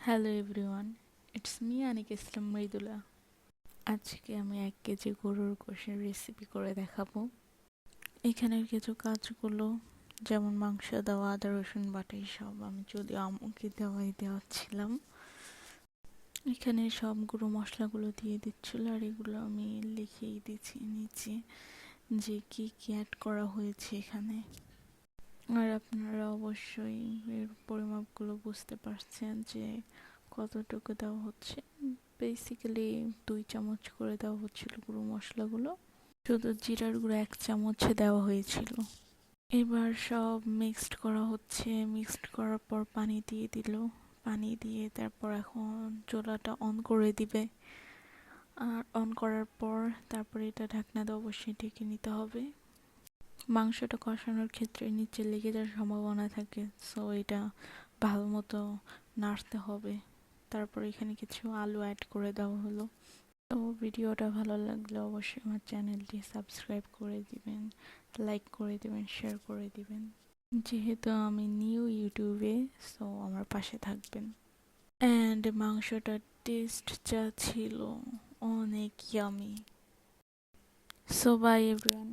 Hello everyone it's me Anik Islam Mridula আজকে আমি এক কেজি গরুর গোশের রেসিপি করে দেখাবো। এখানের কিছু কাজগুলো, যেমন মাংস দেওয়া, আদা, রসুন, বাটা সব আমি যদি আমাকে দেওয়াই দেওয়াচ্ছিলাম। এখানে সব গুঁড়ো মশলাগুলো দিয়ে দিচ্ছিল আর এগুলো আমি লিখেই দিচ্ছি নিচে যে কি কি অ্যাড করা হয়েছে এখানে। আর আপনারা অবশ্যই এর পরিমাপগুলো বুঝতে পারছেন যে কতটুকু দেওয়া হচ্ছে। বেসিক্যালি দুই চামচ করে দেওয়া হচ্ছিল গুঁড়ো মশলাগুলো। শুধু জিরার গুঁড়ো এক চামচ দেওয়া হয়েছিল। এবার সব মিক্সড করা হচ্ছে। মিক্সড করার পর পানি দিয়ে দিল। পানি দিয়ে তারপর এখন চোলাটা অন করে দিবে। আর অন করার পর তারপরে এটা ঢাকনা দিয়ে অবশ্যই ঢেকে নিতে হবে। মাংসটা কষানোর ক্ষেত্রে নিচে লেগে যাওয়ার সম্ভাবনা থাকে। সো এটা ভালো মতো নাড়তে হবে। তারপর এখানে কিছু আলু অ্যাড করে দেওয়া হলো। তো ভিডিওটা ভালো লাগলে অবশ্যই আমার চ্যানেলটি সাবস্ক্রাইব করে দিবেন লাইক করে দিবেন শেয়ার করে দিবেন। যেহেতু আমি নিউ ইউটিউবে সো আমার পাশে থাকবেন। অ্যান্ড মাংসটার টেস্ট যা ছিল অনেক ইয়ামি সো বাই এভরিওয়ান